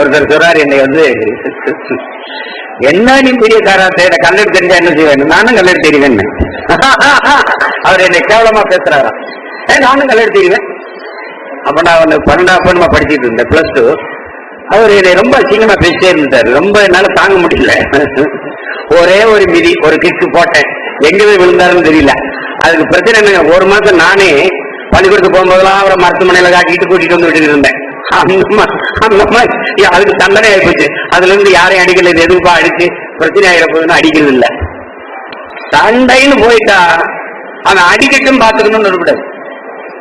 ஒருத்தர் சொல்றார் என்னை வந்து என்ன நீ பெரிய காராத்தை கல்லெடு தெரிஞ்சா என்ன செய்வேன் நானும் கல்லெடு தெரிவேன். அவர் என்னை கேவலமா பேசுறாரா? ஏ நானும் கல்லெடு தெரிவேன். அப்ப நான் வந்து பன்னெண்டாம் பொண்ணுமா படிச்சிட்டு இருந்தேன் பிளஸ் டூ அவர் என்னை ரொம்ப அசிங்கமா பேசிட்டே இருந்தார். ரொம்ப என்னால தாங்க முடியல. ஒரே ஒரு மிதி ஒரு கிக்கு போட்டேன். எங்க போய் விழுந்தாருன்னு தெரியல. அதுக்கு பிரச்சனை என்னங்க? ஒரு மாசம் நானே பள்ளிக்கூடத்துக்கு போகும்போதெல்லாம் அவரை மருத்துவமனையில காட்டிட்டு கூட்டிட்டு வந்து விட்டுட்டு இருந்தேன். அந்த மாதிரி ஏ, அதுக்கு தண்டனை ஆயிப்போச்சு அதுல இருந்து யாரையும் அடிக்கல இது அடிச்சு பிரச்சனை ஆயிரப்போதுன்னு அடிக்கிறது இல்ல சண்டைன்னு போயிட்டா அவன் அடிக்கட்டும் பாத்துக்கணும்னு இருக்கக்கூடாது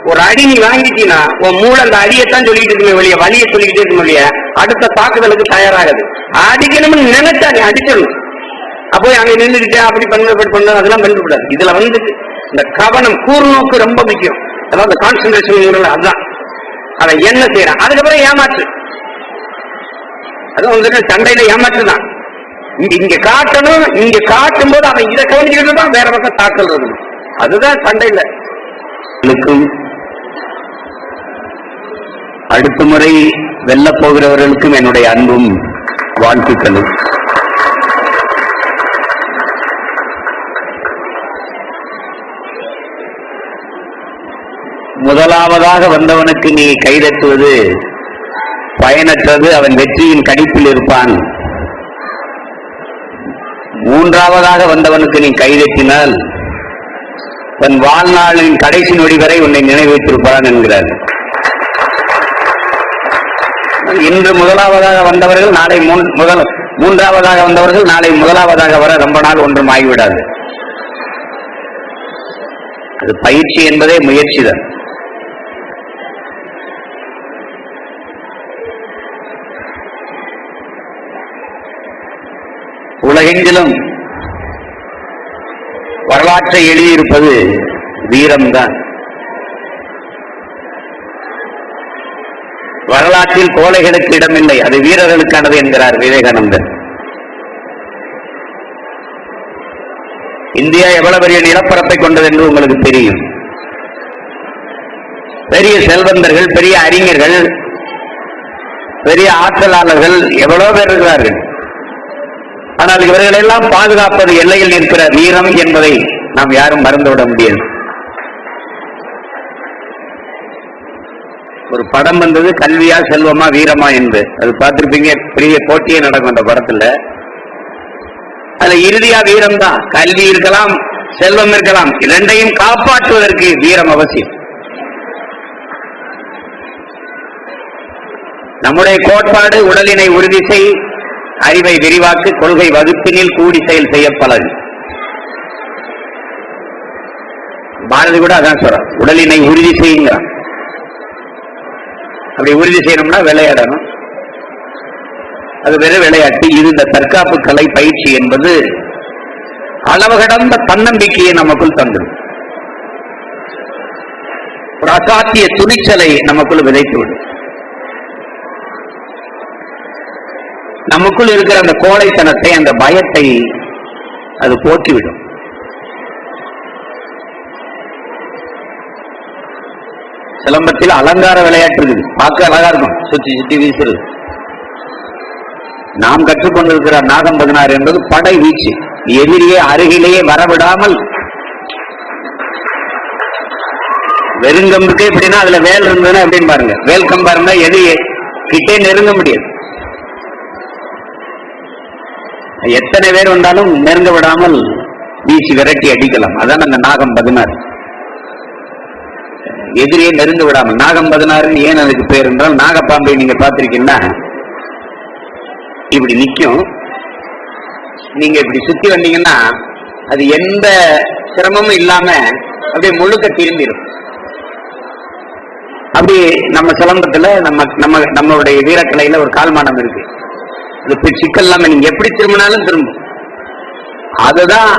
ஒரு அடி நீ வாங்கிட்டீங்கன்னா உன் மூளை அந்த அடியத்தான் சொல்லிட்டு இருக்குமே வெளியே வழியை சொல்லிக்கிட்டே இருக்கும் இல்லையா அடுத்த தாக்குதலுக்கு தயாராகுது அடிக்கணும்னு நினைச்சா நீ அடிச்சிடணும் அப்போ அங்க நின்றுட்டு அப்படி பண்ண இப்படி பண்ண அதெல்லாம் பண்ணக்கூடாது இதுல வந்து இந்த கவனம் கூர்நோக்கு ரொம்ப முக்கியம் அதாவது கான்சென்ட்ரேஷன் அதுதான் அதை என்ன செய்யறான்? அதுக்கப்புறம் ஏமாற்று. அது வந்துட்டு சண்டையில ஏமாற்று தான் இங்க காட்டணும் இங்க காட்டும் போது அவன் இதை கவனிச்சுக்கிட்டு தான் வேற பக்கம் தாக்கல் இருக்கணும் அதுதான் சண்டையில. அடுத்த முறை வெல்ல போகிறவர்களுக்கும் என்னுடைய அன்பும் வாழ்த்துக்களும். முதலாவதாக வந்தவனுக்கு நீ கைதட்டுவது பயனற்றது அவன் வெற்றியின் கடிப்பில் இருப்பான். மூன்றாவதாக வந்தவனுக்கு நீ கைதட்டினால் தன் வாழ்நாளின் கடைசி நொடி வரை உன்னை நினைவைத்திருப்பான் என்கிறார். இன்று முதலாவதாக வந்தவர்கள் நாளை முதல் மூன்றாவதாக வந்தவர்கள் நாளை முதலாவதாக வர ரொம்ப நாள் ஒன்றும் ஆகிவிடாது. அது பயிற்சி என்பதே முயற்சி உலகெங்கிலும் வரலாற்றை எழுதியிருப்பது வீரம்தான். வரலாற்றில் கோழைகளுக்கு இடமில்லை அது வீரர்களுக்கானது என்கிறார் விவேகானந்தர். இந்தியா எவ்வளவு பெரிய நிலப்பரப்பை கொண்டது என்று உங்களுக்கு தெரியும். பெரிய செல்வந்தர்கள் பெரிய அறிஞர்கள் பெரிய ஆற்றலாளர்கள் எவ்வளவு பேர் இருக்கிறார்கள்? ஆனால் இவர்களெல்லாம் பாதுகாப்பது எல்லையில் நிற்கிற வீரம் என்பதை நாம் யாரும் மறந்துவிட முடியாது. ஒரு படம் வந்தது கல்வியா செல்வமா வீரமா என்று. அது பார்த்திருப்பீங்க பெரிய போட்டியே நடக்கும் அந்த படத்துல. அதுல இறுதியா வீரம் தான் கல்வி இருக்கலாம் செல்வம் இருக்கலாம் இரண்டையும் காப்பாற்றுவதற்கு வீரம் அவசியம். நம்முடைய கோட்பாடு உடலினை உறுதி செய் அறிவை விரிவாக்கு கொள்கை வகுப்பினில் கூடி செயல் செய்ய பழகு பாரதி கூட அதான் சொல்ற உடலினை உறுதி செய்யுங்கிறான். அப்படி உறுதி செய்யணும்னா விளையாடணும். அது வெறும் விளையாட்டு. இது இந்த தற்காப்பு கலை பயிற்சி என்பது அளவு கடந்த தன்னம்பிக்கையை நமக்குள் தந்துடும். ஒரு அசாத்திய துணிச்சலை நமக்குள் விதைத்துவிடும் நமக்குள் இருக்கிற அந்த கோழைத்தனத்தை அந்த பயத்தை அது போக்கிவிடும். சிலம்பத்தில் அலங்கார விளையாட்டு இருக்குது. பார்க்க அழகா இருக்கும். சுத்தி சுத்தி வீசுறது. நாம் கற்றுக்கொண்டிருக்கிற நாகம் பதினாறு என்பது படை வீச்சு. எதிரியே அருகிலேயே வரவிடாமல் வெறுங்கம்புக்கு எப்படின்னா அதுல வேல் இருந்ததுன்னா எப்படின்னு பாருங்க. வேல் கம்பா இருந்தா கிட்டே நெருங்க முடியாது. எத்தனை பேர் வந்தாலும் நெருங்க விடாமல் வீசி விரட்டி அடிக்கலாம். அதான் அந்த நாகம் பதினாறு. எதிரியே நெருங்க விடாமல். நாகம் பதினாறு ஏன் அதுக்கு பேர் என்றால் நாகப்பாம்பை நீங்க பார்த்திருக்கீங்கன்னா இப்படி நிக்கும் நீங்க இப்படி சுத்தி வந்தீங்கன்னா அது எந்த சிரமமும் இல்லாம அப்படியே முழுக்க திரும்பிடும். அப்படி நம்ம சிலம்பத்துல நம்ம நம்ம நம்மளுடைய வீரக்கலையில ஒரு கால்மானம் இருக்கு. அது சிக்கல் இல்லாம நீங்க எப்படி திரும்பினாலும் திரும்பும். அதுதான்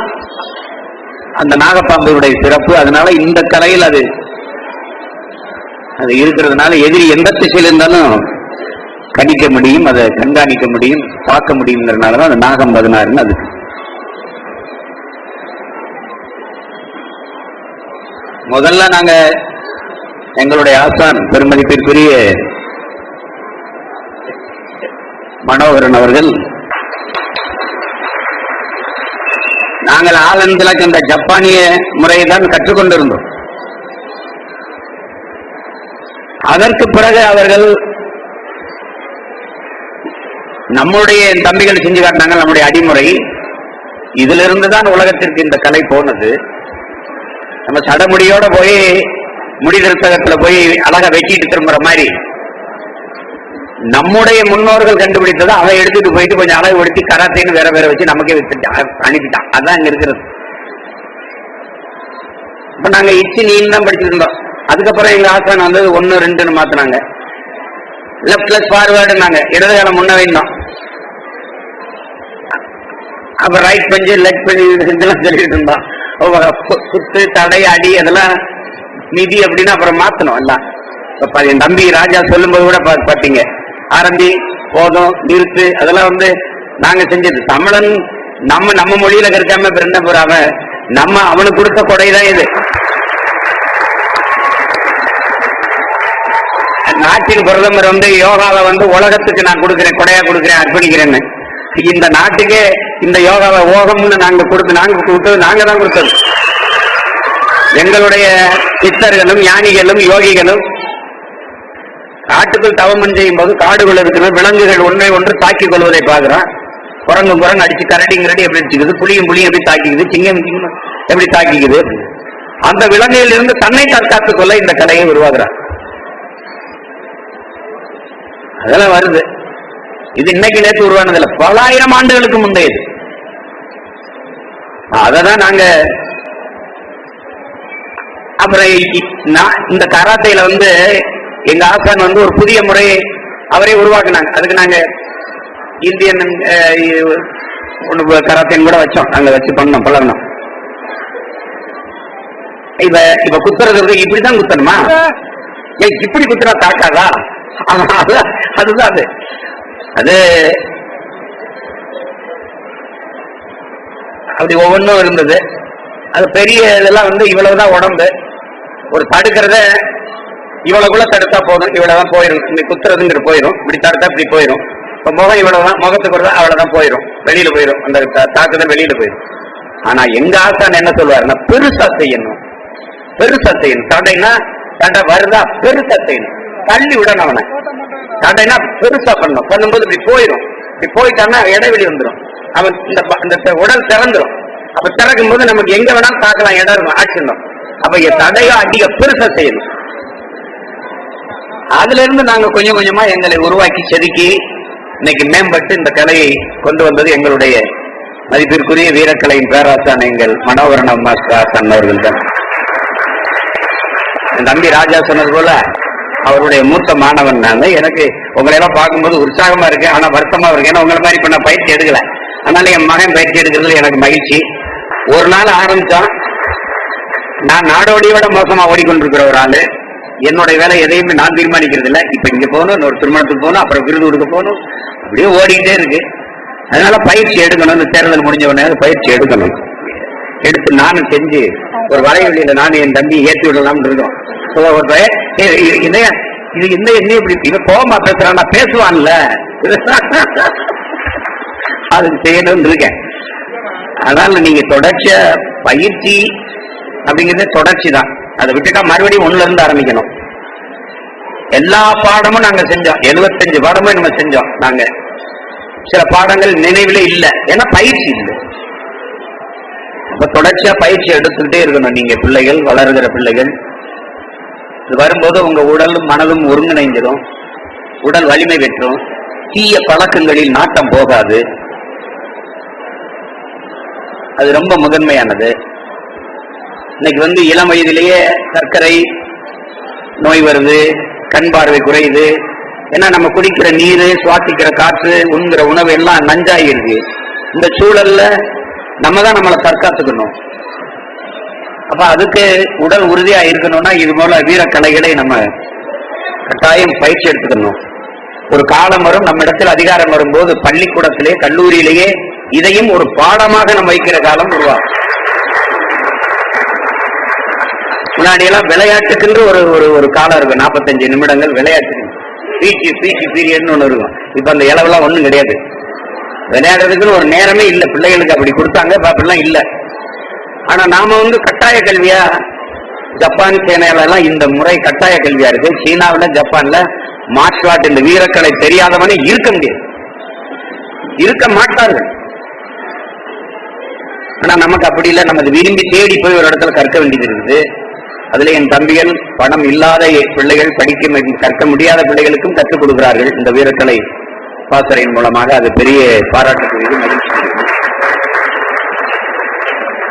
அந்த நாகப்பாம்புடைய சிறப்பு. அதனால இந்த கலையில் அது அது இருக்கிறதுனால எதிரி எந்த திசையில் இருந்தாலும் கணிக்க முடியும் அதை கண்காணிக்க முடியும் பார்க்க முடியுங்கிறதுனாலதான் அந்த நாகம் பதினாறுன்னு அது முதல்ல நாங்க எங்களுடைய ஆசான் பெருமதிப்பிற்குரிய மனோகரன் அவர்கள். நாங்கள் ஆலந்தில இந்த ஜப்பானிய முறையை தான் கற்றுக்கொண்டிருந்தோம் அதற்கு பிறகு அவர்கள் நம்முடைய தம்பிகள் செஞ்சு காட்டினாங்க நம்முடைய அடிமுறை. இதிலிருந்து தான் உலகத்திற்கு இந்த கலை போனது. நம்ம சடமுடியோட போய் முடிதிருத்தகத்துல போய் அழகா வெட்டிட்டு திரும்புற மாதிரி நம்முடைய முன்னோர்கள் கண்டுபிடித்ததை அவன் எடுத்துட்டு போயிட்டு கொஞ்சம் அளவு எடுத்து கராத்தேன்னு வேற வேற வச்சு நமக்கே வித்துட்டான் அனுப்பிட்டான். அதான் இங்க இருக்கிறது. இப்ப நாங்க இச்சி நீன்னு தான் படிச்சுட்டு இருந்தோம். அதுக்கப்புறம் எங்க ஆசான் வந்து ஒன்னு ரெண்டுன்னு மாத்தினாங்க. லெப்ட் பிளஸ் ஃபார்வேர்டுனாங்க இடது காலம் முன்ன வைந்தோம். அப்ப ரைட் பஞ்சு லெஃப்ட் பஞ்சு இதெல்லாம் சொல்லிட்டு இருந்தோம். குத்து தடை அடி அதெல்லாம் நிதி அப்படின்னு அப்புறம் மாத்தணும் எல்லாம். என் தம்பி ராஜா சொல்லும்போது கூட பா- பாத்தீங்க. ஆரம்பி போதும் நிறுத்து அதெல்லாம் வந்து நாங்க செஞ்சது. தமிழன் நம்ம நம்ம மொழியில இருக்காம பிறந்த போறாம நம்ம அவனுக்கு கொடுத்த கொடைதான் இது. நாட்டின் பிரதமர் வந்து யோகாவை வந்து உலகத்துக்கு நான் கொடுக்கிறேன் கொடையா கொடுக்கிறேன் அர்ப்பணிக்கிறேன்னு. இந்த நாட்டுக்கே இந்த யோகாவை ஓகம்னு நாங்க கொடுத்து நாங்க கொடுத்தது நாங்க தான் கொடுத்தது. எங்களுடைய சித்தர்களும் ஞானிகளும் யோகிகளும் காட்டுக்குள் தவமன் செய்யும் போது காடுகள் இருக்கிற விலங்குகள் ஒன்றை ஒன்று தாக்கிக் கொள்வதை பார்க்கிறோம் குரங்கு குரங்கு அடிச்சு கரடி கரடி எப்படி அடிச்சுக்குது. புளியும் புளியும் எப்படி தாக்கிக்குது. சிங்கம் சிங்கம் எப்படி தாக்கிக்குது? அந்த விலங்குகளில் இருந்து தன்னை தற்காத்துக் கொள்ள இந்த கலையை உருவாக்குறார் அதெல்லாம் வருது. இது இன்னைக்கு நேற்று உருவானது இல்ல. பலாயிரம் ஆண்டுகளுக்கு முந்தையது அததான் நாங்க அப்புறம் நான் இந்த கராத்தையில வந்து எங்க ஆசான் வந்து ஒரு புதிய முறையை அவரே உருவாக்குனாங்க. அதுக்கு நாங்க இந்தியன் ஒன்று கராத்தேன்னு கூட வச்சோம். நாங்க வச்சு பண்ணோம் பழகணும் இப்ப இப்ப குத்துறது இப்படிதான் குத்தணுமா? இப்படி குத்துறா தாக்காதா? அதுதான் அது. அது அப்படி ஒவ்வொன்றும் இருந்தது. அது பெரிய இதெல்லாம் வந்து இவ்வளவுதான் உடம்பு. ஒரு தடுக்கிறத இவ்வளவுக்குள்ள தடுத்தா போதும் இவ்வளவுதான் போயிடும் இந்த குத்துறதுங்கிற போயிடும் இப்படி தடுத்தா இப்படி போயிடும் இப்ப முகம் இவ்வளவுதான் முகத்துக்கு ஒரு அவ்வளவுதான் போயிடும் வெளியில போயிடும் அந்த தாக்குதல் வெளியில போயிடும் ஆனா எங்க ஆசான் என்ன சொல்லுவாருன்னா பெருசா செய்யணும். பெருசா செய்யணும். தடைனா தடை வருதா பெருசா செய்யணும். தள்ளி விடணும் அவனை. தடைனா பெருசா பண்ணணும். பண்ணும்போது இப்படி போயிடும் இப்படி போயிட்டான்னா இடைவெளி வந்துடும் அவன் இந்த இந்த உடல் திறந்துடும் அப்ப திறக்கும் போது நமக்கு எங்க வேணாலும் தாக்கலாம் இடம் இருக்கும். ஆக்ஷன் அப்ப தடையோ தடையா அதிக பெருசா செய்யணும். அதுல இருந்து நாங்க கொஞ்சம் கொஞ்சமா எங்களை உருவாக்கி செதுக்கி இன்னைக்கு மேம்பட்டு இந்த கலையை கொண்டு வந்தது எங்களுடைய மதிப்பிற்குரிய வீரக்கலையின் பேராசான் எங்கள் மனோகரன் மாஸ்டர் ஆசான் அவர்கள் தான் என் தம்பி ராஜா சொன்னது போல அவருடைய மூத்த மாணவன் நான் எனக்கு உங்களை எல்லாம் பார்க்கும்போது உற்சாகமா இருக்கு ஆனா வருத்தமா இருக்கு. ஏன்னா உங்களை மாதிரி இப்ப நான் பயிற்சி எடுக்கல. அதனால என் மகன் பயிற்சி எடுக்கிறது எனக்கு மகிழ்ச்சி. ஒரு நாள் ஆரம்பிச்சான். நான் நாடோடியோட மோசமா ஓடிக்கொண்டிருக்கிற ஒரு ஆளு. என்னுடைய வேலை எதையுமே நான் தீர்மானிக்கிறது இல்லை. இப்ப இங்க போகணும் இன்னொரு திருமணத்துக்கு போகணும் அப்புறம் விருது கொடுக்க போகணும். அப்படியே ஓடிக்கிட்டே இருக்கு. அதனால பயிற்சி எடுக்கணும். இந்த தேர்தல் முடிஞ்ச உடனே பயிற்சி எடுக்கணும். எடுத்து நானும் செஞ்சு ஒரு வலைவெளியில நானும் என் தம்பி ஏற்றி விடலாம்னு இருக்கோம். ஒரு பய- இது என்ன இது என்ன என்ன இப்படி இவன் கோபமா பேசுறான் நான் பேசுவான்ல. அது செய்யணும்னு இருக்கேன். அதனால நீங்க தொடர்ச்சியா பயிற்சி அப்படிங்கிறது தொடர்ச்சி தான் அதை விட்டுட்டா மறுபடியும் ஒண்ணுல இருந்து ஆரம்பிக்கணும். எல்லா பாடமும் நாங்க செஞ்சோம். 75 பாடமும் நம்ம செஞ்சோம் நாங்க. சில பாடங்கள் நினைவில் இல்லை. ஏன்னா பயிற்சி இல்லை. அப்ப தொடர்ச்சியா பயிற்சி எடுத்துக்கிட்டே இருக்கணும். நீங்க பிள்ளைகள் வளருகிற பிள்ளைகள். இது வரும்போது உங்க உடலும் மனதும் ஒருங்கிணைஞ்சிடும் உடல் வலிமை பெற்றும். தீய பழக்கங்களில் நாட்டம் போகாது. அது ரொம்ப முதன்மையானது. இன்னைக்கு வந்து இளம் வயதிலேயே சர்க்கரை நோய் வருது கண் பார்வை குறையுது. ஏன்னா நம்ம குடிக்கிற நீர் சுவாசிக்கிற காற்று உண்கிற உணவு எல்லாம் நஞ்சாகிருக்கு இந்த சூழல்ல நம்ம தான் நம்மளை தற்காத்துக்கணும். அப்ப அதுக்கு உடல் உறுதியா இருக்கணும்னா இது போல வீரக்கலைகளை நம்ம கட்டாயம் பயிற்சி எடுத்துக்கணும். ஒரு காலம் வரும் நம்ம இடத்தில் அதிகாரம் வரும்போது பள்ளிக்கூடத்திலே கல்லூரியிலேயே இதையும் ஒரு பாடமாக நம்ம வைக்கிற காலம் உருவாகும். முன்னாடி எல்லாம் விளையாட்டுக்குன்ற ஒரு ஒரு ஒரு காலம் இருக்கும் நாற்பத்தஞ்சு நிமிடங்கள் விளையாட்டு. பீச்சு பீச்சு பீரியட்னு ஒண்ணு இருக்கும். இப்ப அந்த இளவெல்லாம் ஒண்ணும் கிடையாது. விளையாடுறதுக்குன்னு ஒரு நேரமே இல்ல. பிள்ளைகளுக்கு அப்படி கொடுத்தாங்க. அப்படிலாம் இல்ல. ஆனா நாம வந்து கட்டாய கல்வியா ஜப்பான் சீனால எல்லாம் இந்த முறை கட்டாய கல்வியா இருக்கு. சீனாவில் ஜப்பான்ல மார்ஷல் ஆர்ட் இந்த வீரக்கலை தெரியாதவனே இருக்க முடியாது. இருக்க மாட்டார்கள். ஆனா நமக்கு அப்படி இல்லை. நம்ம விரும்பி தேடி போய் ஒரு இடத்துல கற்க வேண்டியது இருக்குது. அதுல என் தம்பிகள் பணம் இல்லாத பிள்ளைகள் படிக்க கற்க முடியாத பிள்ளைகளுக்கும் கற்றுக் கொடுக்கிறார்கள் இந்த வீரக்கலை பாசறையின் மூலமாக. அது பெரிய பாராட்டுக்குரியது மகிழ்ச்சி.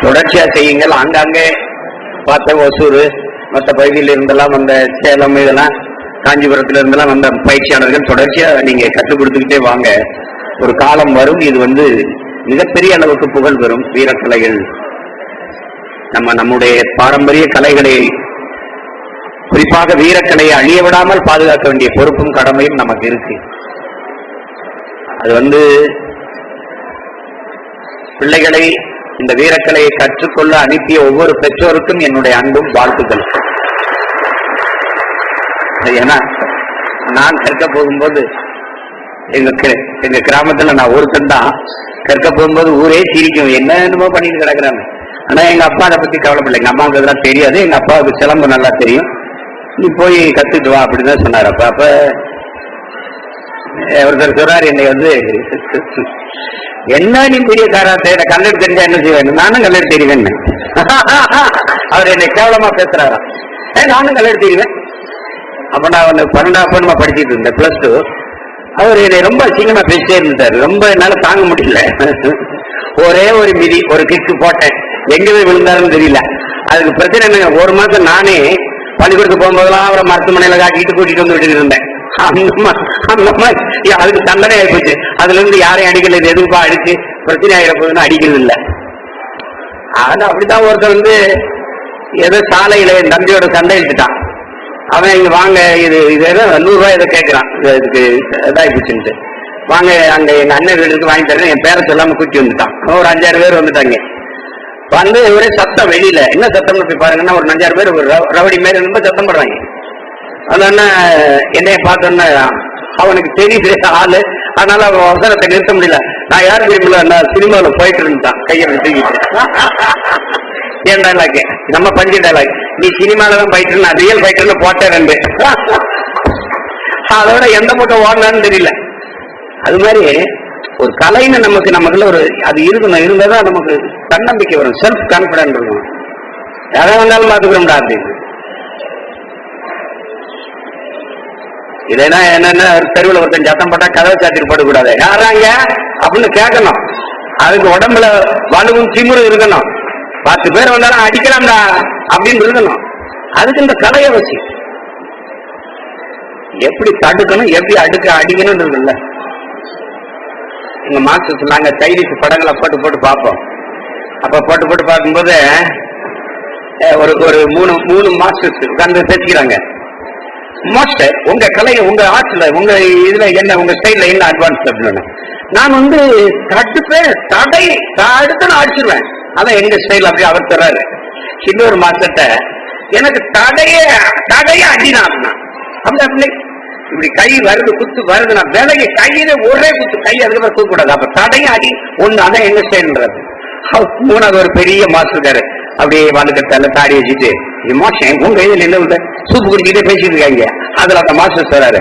தொடர்ச்சியா செய்யுங்கள். ஆங்காங்கே பார்த்த ஒசூர் மற்ற பகுதியில் இருந்தெல்லாம் வந்த சேலம் இதெல்லாம் காஞ்சிபுரத்துல இருந்தெல்லாம் வந்த பயிற்சியாளர்கள் தொடர்ச்சியா நீங்க கற்றுக் கொடுத்துக்கிட்டே வாங்க. ஒரு காலம் வரும். இது வந்து மிகப்பெரிய அளவுக்கு புகழ் பெறும் வீரக்கலைகள். நம்ம நம்முடைய பாரம்பரிய கலைகளை குறிப்பாக வீரக்கலையை அழிய விடாமல் பாதுகாக்க வேண்டிய பொறுப்பும் கடமையும் நமக்கு இருக்கு. அது வந்து பிள்ளைகளை இந்த வீரக்கலையை கற்றுக்கொள்ள அனுப்பிய ஒவ்வொரு பெற்றோருக்கும் என்னுடைய அன்பும் வாழ்த்துக்கள். ஏன்னா நான் கற்க போகும்போது எங்க எங்க கிராமத்துல நான் ஒருத்தன் தான் கற்க போகும்போது ஊரே சிரிக்கும் என்ன என்னமோ பண்ணிட்டு கிடக்குறாங்க ஆனா எங்க அப்பா அதை பத்தி கவலைப்படல. எங்க அம்மாவுக்கு இதெல்லாம் தெரியாது. எங்க அப்பாவுக்கு சிலம்பு நல்லா தெரியும். நீ போய் கத்துட்டு வா அப்படின்னு தான் சொன்னார் அப்ப. அப்ப ஒருத்தர் சொல்றார் என்னை வந்து என்ன நீ பெரிய காராத்தை கல்லூரி தெரிஞ்சா என்ன செய்வேன் நானும் கல்லூரி தெரிவேன் அவர் என்னை கேவலமா பேசுகிறாரா ஏ நானும் கல்லூரி தெரிவேன் அப்ப நான் ஒன்று பன்னெண்டாம் நம்ம படிச்சிட்டு இருந்தேன் பிளஸ் டூ அவர் என்னை ரொம்ப அசிங்கமா பேசிட்டே இருந்தார் ரொம்ப என்னால தாங்க முடியல. ஒரே ஒரு மிதி ஒரு கிக்கு போட்டேன். எங்க போய் விழுந்தாருன்னு தெரியல. அதுக்கு பிரச்சனை என்னங்க? ஒரு மாசம் நானே பள்ளிக்கூடத்துக்கு போகும்போதெல்லாம் அவரை மருத்துவமனையில காட்டிட்டு கூட்டிட்டு வந்து விட்டுட்டு இருந்தேன். அந்த மாதிரி அதுக்கு தண்டனை ஆயிப்போச்சு. அதுல இருந்து யாரையும் அடிக்கல இது எதுப்பா அடிச்சு பிரச்சனை ஆகிட போகுதுன்னு அடிக்கிறது இல்லை. அது அப்படித்தான் ஒருத்தர் வந்து ஏதோ சாலையில என் தம்பியோட சண்டை எடுத்துட்டான் அவன் இங்க வாங்க இது இது ஏதோ நூறுரூவா ஏதோ கேட்கறான் இதுக்கு இதாகி போச்சுன்ட்டு வாங்க அங்க எங்க அண்ணன் வீட்டுக்கு வாங்கி தரேன் என் பேரை சொல்லாம கூட்டி வந்துட்டான். ஒரு அஞ்சாறு பேர் வந்துட்டாங்க. வந்து ஒரே சத்தம் வெளியில. என்ன சத்தம்னு போய் பாருங்கன்னா ஒரு அஞ்சாறு பேர் ஒரு ரவடி ரவுடி ரொம்ப சத்தம் போடுறாங்க அந்த அண்ணன் என்னைய பார்த்தோன்னா அவனுக்கு தெரியுது ஆளு. அதனால அவன் அவசரத்தை நிறுத்த முடியல. நான் யார் தெரியுமில்ல நான் சினிமாவில் போயிட்டு இருந்தான் கையை தூக்கிட்டு. என் டைலாக் நம்ம பஞ்சு டைலாக் நீ சினிமால தான் போயிட்டு நான் ரியல் போயிட்டு போட்டேன் ரெண்டு. அதோட எந்த பக்கம் ஓடலான்னு தெரியல. அது மாதிரி ஒரு கலைன்னு நமக்கு நமக்குள்ள ஒரு அது இருக்கணும் இருந்தாதான் நமக்கு தன்னம்பிக்கை வரும் செல்ஃப் கான்பிடன்ட் இருக்கும். எதை வந்தாலும் பார்த்துக்கிறோம்டா அப்படின்னு இதெல்லாம் என்னென்ன தெருவில் ஒருத்தன் சத்தம் போட்டா கதவை சாத்திட்டு போடக்கூடாது. யாராங்க அப்படின்னு கேட்கணும். அதுக்கு உடம்புல வலுவும் திமுறும் இருக்கணும். பத்து பேர் வந்தாலும் அடிக்கலாம்டா அப்படின்னு இருக்கணும். அதுக்கு இந்த கலையை அவசியம் எப்படி தடுக்கணும் எப்படி அடுக்க அடிக்கணும் இருக்குல்ல எங்க மாஸ்டர்ஸ் நாங்கள் தைரிஸ் படங்களை போட்டு போட்டு பார்ப்போம். அப்ப போட்டு போட்டு பார்க்கும்போது ஒரு ஒரு மூணு மூணு மாஸ்டர்ஸ் உட்கார்ந்து பேசிக்கிறாங்க. மாஸ்டர் உங்க கலை உங்க ஆர்ட்ல உங்க இதுல என்ன உங்க ஸ்டைல்ல என்ன அட்வான்ஸ் அப்படின்னு. நான் வந்து தடுப்பேன் தடை தடுத்து நான் அடிச்சிருவேன். அதான் எங்க ஸ்டைல் அப்படி அவர் தர்றாரு. இன்னொரு மாஸ்டர்ட்ட எனக்கு தடையே தடையே அடினா அப்படின்னா. அப்படி அப்படி இப்படி கை வருது குத்து வருது நான் விலகி கையில ஒரே குத்து கை அதுக்கப்புறம் தூக்க கூடாது அப்ப தடைய அடி ஒண்ணு அதான் எங்க ஸ்டைல்ன்றது மூணாவது ஒரு பெரிய மாஸ்டர் இருக்காரு அப்படியே வழுக்கத்தால தாடி வச்சுட்டு மோசம் உங்க இதுல என்ன சூப்பு குடிக்கிட்டே பேசிட்டு இருக்காங்க. அதுல அந்த மாஸ்டர் சொல்றாரு.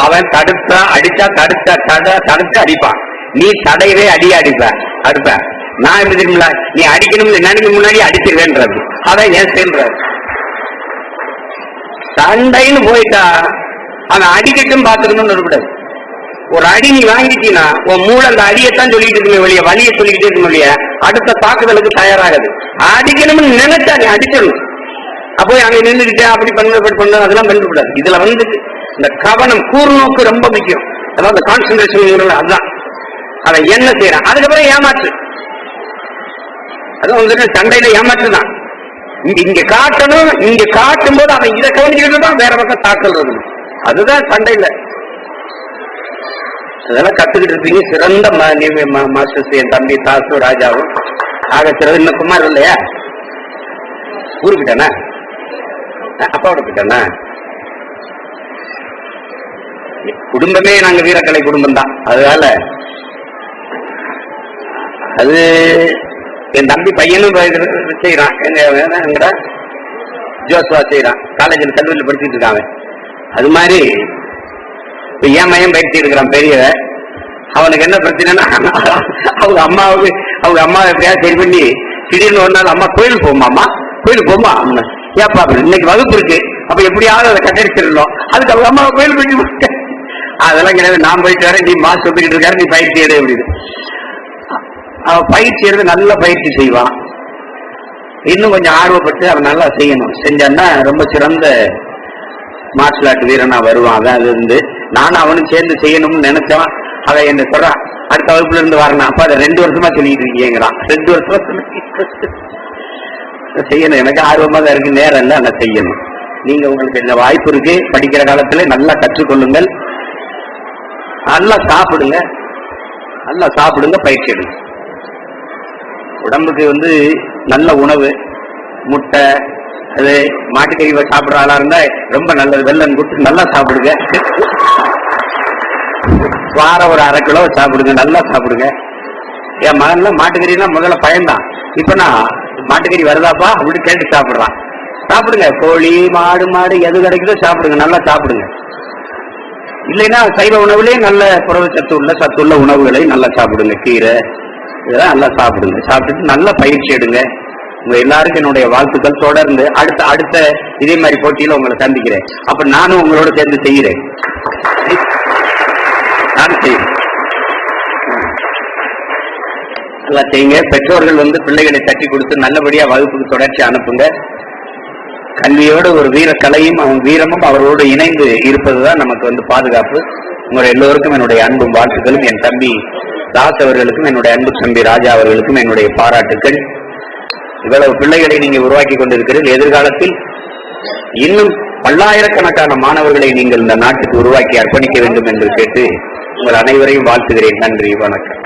அவன் தடுத்தா அடிச்சா தடுத்தா தட தடுத்து அடிப்பான். நீ தடையவே அடி அடிப்ப அடுப்ப. நான் எப்படி தெரியுமில நீ அடிக்கணும்னு நினைக்க முன்னாடி அடிச்சிருவேன்றது. அதான் ஏன் சேர்ன்றாரு சண்டைன்னு போயிட்டா அவன் அடிக்கட்டும் பாத்துக்கணும்னு இருக்கக்கூடாது ஒரு அடி நீ வாங்கிட்டீங்கன்னா உன் மூளை அந்த அடியத்தான் சொல்லிட்டு இருக்குமே வெளிய வலியை சொல்லிக்கிட்டே இருக்கணும் இல்லையா அடுத்த தாக்குதலுக்கு தயாராகுது. அடிக்கணும்னு நினைச்சா நீ அடிக்கணும் அப்போ அங்க நின்றுக்கிட்டு அப்படி பண்ணு அப்படி பண்ணு அதெல்லாம் பண்ணக்கூடாது இதுல வந்து இந்த கவனம் கூர்நோக்கு ரொம்ப முக்கியம். அதாவது கான்சென்ட்ரேஷன் அதுதான். அவன் என்ன செய்யறான்? அதுக்கப்புறம் ஏமாற்று. அது வந்துட்டு சண்டையில ஏமாற்று தான் இங்க காட்டணும் இங்க காட்டும் போது அவன் இதை கவனிச்சுக்கிட்டு தான் வேற பக்கம் தாக்கல் இருக்கணும் அதுதான் சண்டையில அதெல்லாம் கத்துக்கிட்டு இருப்பீங்க. சிறந்த ம- மாஸ்டர்ஸ் என் தம்பி தாசு ராஜாவும். ஆக சிறந்த இன்னும் குமார் இல்லையா? ஊருக்கிட்டானா? அப்பாவோட கிட்டனா? குடும்பமே நாங்க வீரக்கலை குடும்பம் தான் அதனால அது என் தம்பி பையனும் செய்யறான் எங்க எங்கடா? செய்யறான் காலேஜில் கல்லூரியில் படிச்சுட்டு இருக்காங்க அது மாதிரி இப்ப என் மையம் பயிற்சி இருக்கிறான் பெரிய அவனுக்கு என்ன பிரச்சனைன்னா அவங்க அம்மாவுக்கு அவங்க அம்மா எப்படியாவது சரி பண்ணி திடீர்னு ஒரு நாள் அம்மா கோயிலுக்கு போமாம்மா கோயில் கோயிலுக்கு போமா? ஏப்பா இன்னைக்கு வகுப்பு இருக்கு. அப்ப எப்படியாவது அதை கட்டடிச்சிடணும். அதுக்கு அவங்க அம்மா கோயில் போயிட்டு அதெல்லாம் கிடையாது. நான் போயிட்டு வரேன். நீ மாசு சொல்லிட்டு இருக்காரு. நீ பயிற்சி எடு அப்படின்னு. அவன் பயிற்சி எடுத்து நல்ல பயிற்சி செய்வான். இன்னும் கொஞ்சம் ஆர்வப்பட்டு அவன் நல்லா செய்யணும். செஞ்சான்னா ரொம்ப சிறந்த மார்ஷல் ஆர்ட் வீரனா வருவான். அதான் அது இருந்து நானும் அவனும் சேர்ந்து செய்யணும்னு நினைச்சான் அவன் என்ன சொல்றான்? அடுத்த வகுப்புல இருந்து வரணும் அப்ப அதை ரெண்டு வருஷமா சொல்லிட்டு இருக்கீங்கிறான். ரெண்டு வருஷமா சொல்லி செய்யணும். எனக்கு ஆர்வமா தான் இருக்கு. நேரம் இல்லை அதை செய்யணும். நீங்க உங்களுக்கு இந்த வாய்ப்பு இருக்கு? படிக்கிற காலத்துல நல்லா கற்றுக்கொள்ளுங்கள். நல்லா சாப்பிடுங்க. நல்லா சாப்பிடுங்க பயிற்சி எடுங்க. உடம்புக்கு வந்து நல்ல உணவு முட்டை அது மாட்டுக்கறி சாப்பிட்ற ஆளா இருந்தா ரொம்ப நல்லது. வெள்ளம் கொடுத்து நல்லா சாப்பிடுங்க. வாரம் ஒரு அரை கிலோ சாப்பிடுங்க நல்லா சாப்பிடுங்க. என் மகன்லாம் மாட்டுக்கறிலாம் முதல்ல பயந்தான் இப்ப நான் மாட்டுக்கறி வருதாப்பா? அப்படின்னு கேட்டு சாப்பிடுறான். சாப்பிடுங்க. கோழி மாடு மாடு எது கிடைக்குதோ சாப்பிடுங்க. நல்லா சாப்பிடுங்க. இல்லைன்னா சைவ உணவுலேயே நல்ல புரதச்சத்து உள்ள சத்துள்ள உணவுகளை நல்லா சாப்பிடுங்க. கீரை இதெல்லாம் நல்லா சாப்பிடுங்க. சாப்பிட்டுட்டு நல்லா பயிற்சி எடுங்க. உங்க எல்லாருக்கும் என்னுடைய வாழ்த்துக்கள். தொடர்ந்து அடுத்த அடுத்த இதே மாதிரி போட்டியில உங்களை சந்திக்கிறேன். அப்ப நானும் உங்களோட சேர்ந்து செய்கிறேன். நானும் நல்லா செய்யுங்க. பெற்றோர்கள் வந்து பிள்ளைகளை தட்டி கொடுத்து நல்லபடியா வகுப்புக்கு தொடர்ச்சி அனுப்புங்க. கல்வியோடு ஒரு வீர கலையும் அவன் வீரமும் அவரோடு இணைந்து இருப்பதுதான் நமக்கு வந்து பாதுகாப்பு. உங்கள் எல்லோருக்கும் என்னுடைய அன்பும் வாழ்த்துக்களும். என் தம்பி தாஸ் அவர்களுக்கும் என்னுடைய அன்பு தம்பி ராஜா அவர்களுக்கும் என்னுடைய பாராட்டுக்கள். இவ்வளவு பிள்ளைகளை நீங்கள் உருவாக்கி கொண்டிருக்கிறீர்கள். எதிர்காலத்தில் இன்னும் பல்லாயிரக்கணக்கான மாணவர்களை நீங்கள் இந்த நாட்டுக்கு உருவாக்கி அர்ப்பணிக்க வேண்டும் என்று கேட்டு உங்கள் அனைவரையும் வாழ்த்துகிறேன். நன்றி வணக்கம்.